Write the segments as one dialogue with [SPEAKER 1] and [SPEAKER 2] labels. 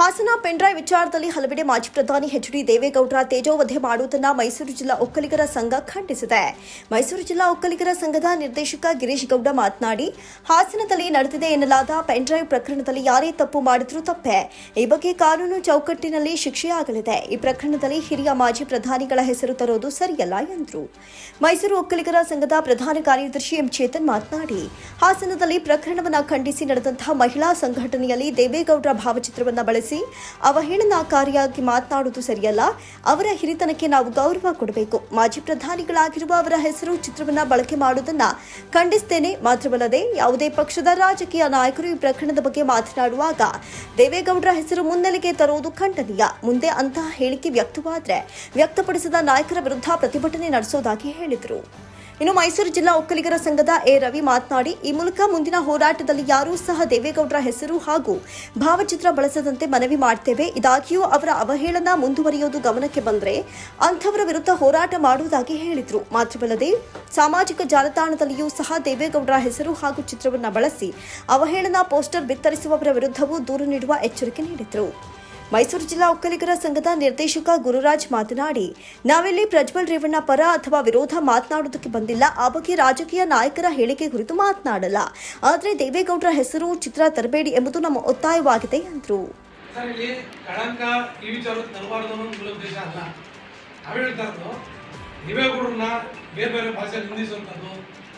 [SPEAKER 1] ಹಾಸನ ಪೆಂಡ್ರೈ ವಿಚಾರದಲ್ಲಿ ಹಲವೆಡೆ ಮಾಜಿ ಪ್ರಧಾನಿ ಎಚ್ ಡಿ ದೇವೇಗೌಡರ ತೇಜೋವಧೆ ಮಾಡುವುದನ್ನು ಮೈಸೂರು ಜಿಲ್ಲಾ ಒಕ್ಕಲಿಗರ ಸಂಘ ಖಂಡಿಸಿದೆ. ಮೈಸೂರು ಜಿಲ್ಲಾ ಒಕ್ಕಲಿಗರ ಸಂಘದ ನಿರ್ದೇಶಕ ಗಿರೀಶ್ ಗೌಡ ಮಾತನಾಡಿ, ಹಾಸನದಲ್ಲಿ ನಡೆದಿದೆ ಎನ್ನಲಾದ ಪೆಂಡ್ರೈವ್ ಪ್ರಕರಣದಲ್ಲಿ ಯಾರೇ ತಪ್ಪು ಮಾಡಿದ್ರೂ ತಪ್ಪೆ. ಈ ಬಗ್ಗೆ ಕಾನೂನು ಚೌಕಟ್ಟಿನಲ್ಲಿ ಶಿಕ್ಷೆಯಾಗಲಿದೆ. ಈ ಪ್ರಕರಣದಲ್ಲಿ ಹಿರಿಯ ಮಾಜಿ ಪ್ರಧಾನಿಗಳ ಹೆಸರು ತರೋದು ಸರಿಯಲ್ಲ ಎಂದರು. ಮೈಸೂರು ಒಕ್ಕಲಿಗರ ಸಂಘದ ಪ್ರಧಾನ ಕಾರ್ಯದರ್ಶಿ ಎಂ ಚೇತನ್ ಮಾತನಾಡಿ, ಹಾಸನದಲ್ಲಿ ಪ್ರಕರಣವನ್ನು ಖಂಡಿಸಿ ನಡೆದಂತಹ ಮಹಿಳಾ ಸಂಘಟನೆಯಲ್ಲಿ ದೇವೇಗೌಡರ ಭಾವಚಿತ್ರವನ್ನು ಬಳಸಿ ಅವಹೇಳನಕಾರಿಯಾಗಿ ಮಾತನಾಡುವುದು ಸರಿಯಲ್ಲ. ಅವರ ಹಿರಿತನಕ್ಕೆ ನಾವು ಗೌರವ ಕೊಡಬೇಕು. ಮಾಜಿ ಪ್ರಧಾನಿಗಳಾಗಿರುವ ಅವರ ಹೆಸರು ಚಿತ್ರವನ್ನ ಬಳಕೆ ಮಾಡುವುದನ್ನ ಖಂಡಿಸುತ್ತೇನೆ ಮಾತ್ರವಲ್ಲದೆ, ಯಾವುದೇ ಪಕ್ಷದ ರಾಜಕೀಯ ನಾಯಕರು ಈ ಪ್ರಕರಣದ ಬಗ್ಗೆ ಮಾತನಾಡುವಾಗ ದೇವೇಗೌಡರ ಹೆಸರು ಮುನ್ನೆಲೆಗೆ ತರುವುದು ಖಂಡನೀಯ. ಮುಂದೆ ಅಂತಹ ಹೇಳಿಕೆ ವ್ಯಕ್ತವಾದರೆ ವ್ಯಕ್ತಪಡಿಸಿದ ನಾಯಕರ ವಿರುದ್ಧ ಪ್ರತಿಭಟನೆ ನಡೆಸೋದಾಗಿ ಹೇಳಿದರು. ಇನ್ನು ಮೈಸೂರು ಜಿಲ್ಲಾ ಒಕ್ಕಲಿಗರ ಸಂಘದ ಎ ರವಿ ಮಾತನಾಡಿ, ಈ ಮೂಲಕ ಮುಂದಿನ ಹೋರಾಟದಲ್ಲಿ ಯಾರೂ ಸಹ ದೇವೇಗೌಡರ ಹೆಸರು ಹಾಗೂ ಭಾವಚಿತ್ರ ಬಳಸದಂತೆ ಮನವಿ ಮಾಡ್ತೇವೆ. ಇದಾಗಿಯೂ ಅವರ ಅವಹೇಳನ ಮುಂದುವರಿಯೋದು ಗಮನಕ್ಕೆ ಬಂದರೆ ಅಂಥವರ ವಿರುದ್ಧ ಹೋರಾಟ ಮಾಡುವುದಾಗಿ ಹೇಳಿದರು. ಮಾತ್ರವಲ್ಲದೆ, ಸಾಮಾಜಿಕ ಜಾಲತಾಣದಲ್ಲಿಯೂ ಸಹ ದೇವೇಗೌಡರ ಹೆಸರು ಹಾಗೂ ಚಿತ್ರವನ್ನು ಬಳಸಿ ಅವಹೇಳನ ಪೋಸ್ಟರ್ ಬಿತ್ತರಿಸುವವರ ವಿರುದ್ಧವೂ ದೂರು ನೀಡುವ ಎಚ್ಚರಿಕೆ ನೀಡಿದರು. ಮೈಸೂರು ಜಿಲ್ಲಾ ಒಕ್ಕಲಿಗರ ಸಂಘದ ನಿರ್ದೇಶಕ ಗುರುರಾಜ್ ಮಾತನಾಡಿ, ನಾವಿಲ್ಲಿ ಪ್ರಜ್ವಲ್ ರೇವಣ್ಣ ಪರ ಅಥವಾ ವಿರೋಧ ಮಾತನಾಡುವುದಕ್ಕೆ ಬಂದಿಲ್ಲ. ಆ ಬಗ್ಗೆ ರಾಜಕೀಯ ನಾಯಕರ ಹೇಳಿಕೆ ಕುರಿತು ಮಾತನಾಡಲ್ಲ. ಆದರೆ ದೇವೇಗೌಡರ ಹೆಸರು, ಚಿತ್ರ ತರಬೇಡಿ ಎಂಬುದು ನಮ್ಮ ಒತ್ತಾಯವಾಗಿದೆ ಎಂದರು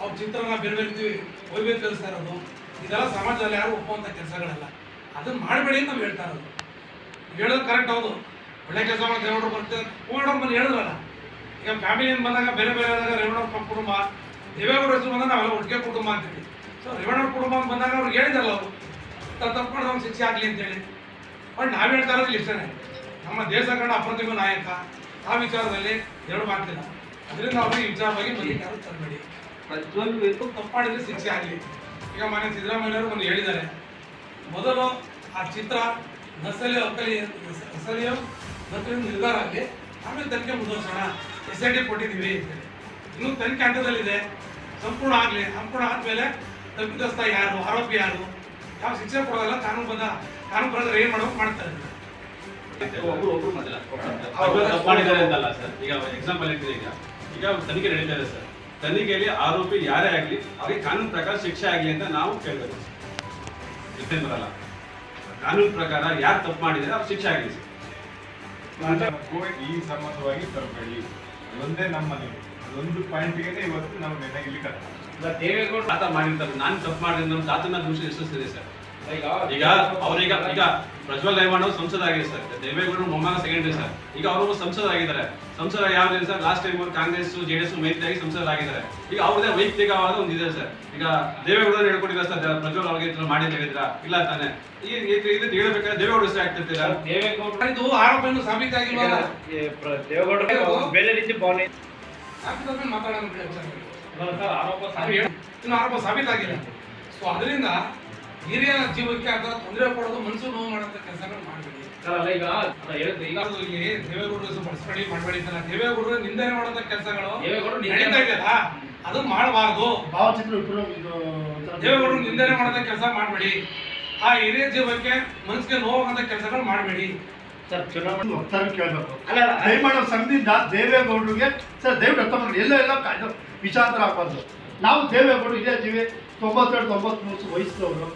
[SPEAKER 2] ಅವ್ರ ಚಿತ್ರನ ಬೇರೆ ಬೇರೆ ರೀತಿ ವೈಭವ ಕಲಿಸ್ತಾ ಇರೋದು, ಇದೆಲ್ಲ ಸಮಾಜದಲ್ಲಿ ಯಾರು ಒಪ್ಪುವಂಥ ಕೆಲಸಗಳಲ್ಲ. ಅದನ್ನು ಮಾಡಬೇಡಿ ಅಂತ ನಾವು ಹೇಳ್ತಾ ಇರೋದು. ಹೇಳೋದು ಕರೆಕ್ಟ್ ಹೌದು. ಒಳ್ಳೆ ಕೆಲಸ ಮಾಡಿ ರೇವಣ್ಣ ಬರ್ತಾರೆ ಹೋಗೋಣ ಬಂದು ಹೇಳಿದ್ರಲ್ಲ, ಈಗ ಫ್ಯಾಮಿಲಿಯಿಂದ ಬಂದಾಗ ಬೇರೆ ಬೇರೆ ಆದಾಗ ರೇವಣ್ಣ ಕುಟುಂಬ, ದೇವೇಗೌಡ ಹೆಸರು ಬಂದಾಗ ನಾವೆಲ್ಲ ಒಟ್ಟಿಗೆ ಕುಟುಂಬ ಅಂತೀವಿ. ಸೊ ರೇವಣ್ಣ ಕುಟುಂಬ ಬಂದಾಗ ಅವ್ರಿಗೆ ಹೇಳಿದ್ರಲ್ಲ ಅವರು ತಪ್ಪು ತಪ್ಪಿಕೊಂಡು ನಮ್ಗೆ ಶಿಕ್ಷೆ ಆಗಲಿ ಅಂತೇಳಿ ಬಟ್ ನಾವು ಹೇಳ್ತಾ ಇರೋದು ಇಷ್ಟೇ. ನಮ್ಮ ದೇಶ ಕಂಡ ಅಪ್ರತಿಮ ನಾಯಕ, ಆ ವಿಚಾರದಲ್ಲಿ ಎರಡು ಮಾತಿಲ್ಲ. ಅದರಿಂದ ಅವರು ಈ ವಿಚಾರವಾಗಿ ಮನೆ ಯಾರು ತರಬೇಡಿ ಪ್ರಜ್ವಲ್ ಬೇಕು ತಪ್ಪು ಮಾಡಿದ್ರೆ ಶಿಕ್ಷೆ ಆಗಲಿ. ಈಗ ಮನೆ ಸಿದ್ದರಾಮಯ್ಯವರು ಒಂದು ಹೇಳಿದ್ದಾರೆ, ಮೊದಲು ಆ ಚಿತ್ರ ನಸಲಿ ಒಕ್ಕಲಿ ನಸಲಿಯ ನಕಲಿ ನಿರ್ಧಾರ ಆಗಲಿ ಆಮೇಲೆ ತನಿಖೆ ಮುಂದುವರ್ಸೋಣ. ಎಸ್ ಐ ಟಿ ಕೊಟ್ಟಿದ್ದೀವಿ ಅಂತೇಳಿ ಇನ್ನೂ ತನಿಖೆ ಹಂತದಲ್ಲಿದೆ. ಸಂಪೂರ್ಣ ಆಗಲಿ ಸಂಪೂರ್ಣ ಆದಮೇಲೆ ತಪ್ಪಿತಸ್ಥ ಯಾರು ಆರೋಪಿ ಯಾರು ಯಾವ ಶಿಕ್ಷೆ ಕೊಡೋದಲ್ಲ ಕಾನೂನು ಬಂದ ಕಾನೂನು ಬರೋದ್ರೆ ಏನು ಮಾಡೋ ಮಾಡ್ತಾರೆ
[SPEAKER 3] ಈಗ ಎಕ್ಸಾಂಪಲ್ ಈಗ. ಈಗ ತನಿಖೆ ನಡೀತಾ ಇದೆ ಸರ್. ತನಿಖೆಯಲ್ಲಿ ಆರೋಪಿ ಯಾರೇ ಆಗ್ಲಿ ಅವ್ರಿಗೆ ಕಾನೂನು ಪ್ರಕಾರ ಶಿಕ್ಷೆ ಆಗ್ಲಿ ಅಂತ ನಾವು ಕೇಳ್ಬೇಕು. ಜಿತೇಂದ್ರಲ್ಲ ಬರಲ್ಲ. ಕಾನೂನು ಪ್ರಕಾರ ಯಾರು ತಪ್ಪು ಮಾಡಿದ್ರೆ ಅವ್ರು ಶಿಕ್ಷೆ ಆಗಲಿ ಸರ್
[SPEAKER 4] ಕೋವಿಡ್ ಈ ಸಂಬಂಧವಾಗಿ ತರಬೇಡಿ. ಒಂದೇ ನಮ್ಮ ಮನವಿ ಅದೊಂದು ಪಾಯಿಂಟ್ಗೆ ಇವತ್ತು ನಾವು ನೆನೆ ಇಲ್ಲಿ
[SPEAKER 3] ದೇವೇಗೌಡ ತಾತ ಮಾಡಿರ್ತಾರೆ. ನಾನು ತಪ್ಪು ಮಾಡಿದ್ರೆ ನಮ್ಮ ತಾತನ ದೂಷ ಎಷ್ಟಿದೆ ಸರ್ ಈಗ ಅವ್ರೀಗ ಈಗ ಪ್ರಜ್ವಲ್ ರೇವಣ್ಣ ಅವ್ರು ಸಂಸದ ಆಗಿದೆ ಸರ್. ದೇವೇಗೌಡರು ಮೊಮ್ಮಗ ಸೆಕೆಂಡ್ರಿ ಸರ್ ಈಗ ಅವರು ಸಂಸದ ಆಗಿದ್ದಾರೆ. ಸಂಸದ ಯಾವ್ದು sir? Last time Congress JDS ಸಂಸದ ಸಂಸದರಾಗಿದ್ದಾರೆ. ಈಗ ಅವ್ರದೇ ವೈಯಕ್ತಿಕವಾದ ಒಂದು ಇದೆ ಸರ್. ಈಗ ದೇವೇಗೌಡರು ಹೇಳ್ಕೊಟ್ಟಿದ್ದಾರೆ ಸರ್ ಪ್ರಜ್ವಲ್ ಅವ್ರಿಗೆ ಮಾಡಿ ಹೇಳಿದ್ರ? ಇಲ್ಲ ತಾನೆ. ಈ ಇದನ್ನ ಹೇಳ್ಬೇಕಾದ್ರೆ ದೇವೇಗೌಡರು ಹೆಸರು ಆಗ್ತಿರ್ತೀರಾ
[SPEAKER 5] ದೇವೇಗೌಡ
[SPEAKER 2] ಇದು ಆರೋಪ ಏನು ಸಾಬೀತಾಗಿಲ್ವಲ್ಲ
[SPEAKER 5] ದೇವೇಗೌಡ ಬೇರೆ ರೀತಿ ಭಾವನೆ
[SPEAKER 2] ಮಾತಾಡೋಣ
[SPEAKER 5] ಆರೋಪ
[SPEAKER 2] ಸಾಬೀತಾಗಿಲ್ಲ. ಸೊ ಅದರಿಂದ ಹಿರಿಯ ಜೀವಕ್ಕೆ ಅಥವಾ ತೊಂದರೆ ಕೊಡೋದು ಮನಸ್ಸು ನೋವು ಮಾಡೋ ಕೆಲಸಗಳು ಮಾಡಬೇಡಿ.
[SPEAKER 5] ಈಗ ಅದ ಹೇಳಿದ್ರೆ ಈಗ
[SPEAKER 2] ಇಲ್ಲಿ ದೇವೇಗೌಡರು ಬಳಸ್ಬೇಡಿ ಮಾಡಬೇಡಿ ಅಂತಲ್ಲ ದೇವೇಗೌಡರು ನಿಂದನೆ ಮಾಡುವಂತ ಕೆಲಸಗಳು
[SPEAKER 5] ದೇವೇಗೌಡರು
[SPEAKER 2] ನಡೀತಾ ಇದೆಯಲ್ಲ ಅದು ಮಾಡಬಾರ್ದು.
[SPEAKER 6] ಭಾವಚಿತ್ರ
[SPEAKER 2] ದೇವೇಗೌಡರು ನಿಂದನೆ ಮಾಡೋಂಥ ಕೆಲಸ ಮಾಡಬೇಡಿ. ಆ ಹಿರಿಯ ಜೀವಕ್ಕೆ ಮನಸ್ಸಿಗೆ ನೋವಾಗಂತ ಕೆಲಸಗಳು ಮಾಡಬೇಡಿ.
[SPEAKER 5] ಸರ್ ಚುನಾವಣೆ
[SPEAKER 6] ಒತ್ತಾಯ ಕೇಳಬೇಕು.
[SPEAKER 5] ಅಲ್ಲ.
[SPEAKER 6] ದಯಮಾಡಿ ಸಂಧಿಯಿಂದ ದೇವೇಗೌಡರಿಗೆ ಸರ್ ದಯವಿಟ್ಟು ಅರ್ಥ ಮಾಡಿ ಎಲ್ಲ ಎಲ್ಲ ವಿಚಾರ ಆಗ್ಬಾರ್ದು. ನಾವು ದೇವೇಗೌಡರು ಇದೇ ಜೀವಿ ತೊಂಬತ್ತೆರಡು ತೊಂಬತ್ಮೂರು ವಯಸ್ಸದವರು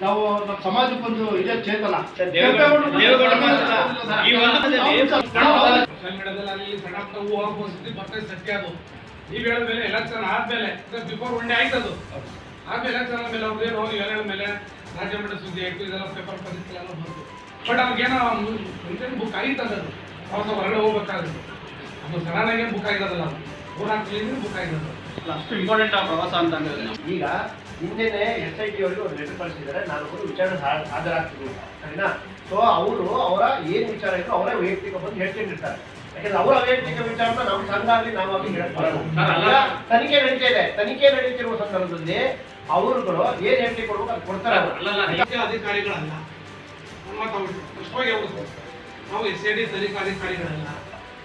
[SPEAKER 6] ನಾವು ನಮ್ಮ ಸಮಾಜಕ್ಕೆ ಒಂದು ಇದೇ ಚೇತನ.
[SPEAKER 2] ಸತ್ಯ ಅದು ನೀವು ಹೇಳಿದ್ಮೇಲೆ ಎಲೆಕ್ಷನ್ ಆದ್ಮೇಲೆ ಬಿಫೋರ್ ಒನ್ ಡೇ ಆಯ್ತದು ಆದ್ಮೇಲೆ ಎಲೆಕ್ಷನ್ ಆದ್ಮೇಲೆ ಅವ್ರು ಏನು ಹೋಗಿ ಹೇಳಿದ ಮೇಲೆ ರಾಜ್ಯ ಮಟ್ಟ ಸುದ್ದಿ ಆಯ್ತು ಇದೆಲ್ಲ ಪೇಪರ್ ಪತ್ರಿಕೆಲ್ಲ ಬಂತು. ಬಟ್ ಅವ್ರಿಗೇನೋ ಮುಂಚೆನೆ ಬುಕ್ ಆಗಿತ್ತದ ಅದು. ಪ್ರವಾಸ ಹೊರಗಡೆ ಹೋಗ್ಬೇಕಾದ್ರು. ಅದು ಸಡನ್ನಾಗಿ ಬುಕ್ ಆಗಿರೋದಲ್ಲ ಅದು. ಹೋರಾಟದಲ್ಲಿ ಬುಕ್ ಆಗಿರೋದು
[SPEAKER 5] ಅಷ್ಟು ಇಂಪಾರ್ಟೆಂಟ್ ಆ ಪ್ರವಾಸ ಅಂತ ಅಂದ್ರೆ
[SPEAKER 7] ಈಗ ಹಿಂದೆನೆ ಎಸ್ ಐ ಟಿ ಅವರಿಗೆ ಒಂದು ಲೆಟರ್ ಕಳಿಸಿದ್ದಾರೆ. ನಾನು ಕೂಡ ವಿಚಾರಣೆ ಹಾಜರಾಗ್ತೀನಿ. ಸರಿನಾ? ಸೊ ಅವರು ಅವರ ಏನು ವಿಚಾರ ಇತ್ತು ಅವರೇ ವೈಯಕ್ತಿಕ ಬಂದು ಹೇಳ್ಕೊಂಡಿರ್ತಾರೆ. ಯಾಕಂದ್ರೆ ಅವರ ವೈಯಕ್ತಿಕ ವಿಚಾರನ ನಮ್ಮ ಸಂಘ ಆಗಲಿ ಹೇಳಕ್
[SPEAKER 5] ಅಲ್ಲ.
[SPEAKER 7] ಈಗ ತನಿಖೆ ನಡೀತಾ ಇದೆ. ತನಿಖೆ ನಡೀತಿರುವ ಸಂದರ್ಭದಲ್ಲಿ ಅವರುಗಳು ಏನ್ ಹೇಳಿಕೆ ಕೊಡ್ಬೇಕು ಅದು ಕೊಡ್ತಾರೆ
[SPEAKER 2] ಅಧಿಕಾರಿಗಳಲ್ಲ. ನಾವು ಎಸ್ ಐ ಡಿ ತನಿಖಾ ಅಧಿಕಾರಿಗಳಲ್ಲ.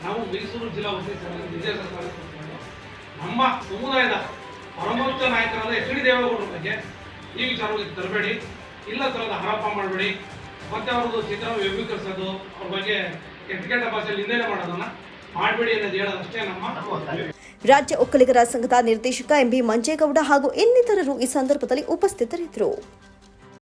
[SPEAKER 2] ನಾವು ಮೈಸೂರು ಜಿಲ್ಲಾ ಸ್ಥಾನಕ್ಕೆ ನಮ್ಮ ಸಮುದಾಯದ ಪರಮೋಚ್ಚ ನಾಯಕರಾದ ಎಚ್ ಡಿ ದೇವೇಗೌಡರ ಬಗ್ಗೆ ಈ ವಿಚಾರವಾಗಿ ತರಬೇಡಿ. ಇಲ್ಲ ತರದ ಆರೋಪ ಮಾಡಬೇಡಿ. ಮತ್ತೆ ಅವ್ರದ್ದು ಚಿತ್ರ ವ್ಯವೀಕರಿಸೋದು ಅವ್ರ ಬಗ್ಗೆ ಕೆಟ್ಟ ಭಾಷೆಯಲ್ಲಿ ನಿಂದನೆ ಮಾಡೋದನ್ನ ಮಾಡಬೇಡಿ ಅನ್ನೋದು ಹೇಳೋದು ಅಷ್ಟೇ ನಮ್ಮ
[SPEAKER 7] ನಮ್ಮ
[SPEAKER 1] ರಾಜ್ಯ ಒಕ್ಕಲಿಗರ ಸಂಘದ ನಿರ್ದೇಶಕ ಎಂಬಿ ಮಂಜೇಗೌಡ ಹಾಗೂ ಇನ್ನಿತರರು ಈ ಸಂದರ್ಭದಲ್ಲಿ ಉಪಸ್ಥಿತರಿದ್ದರು.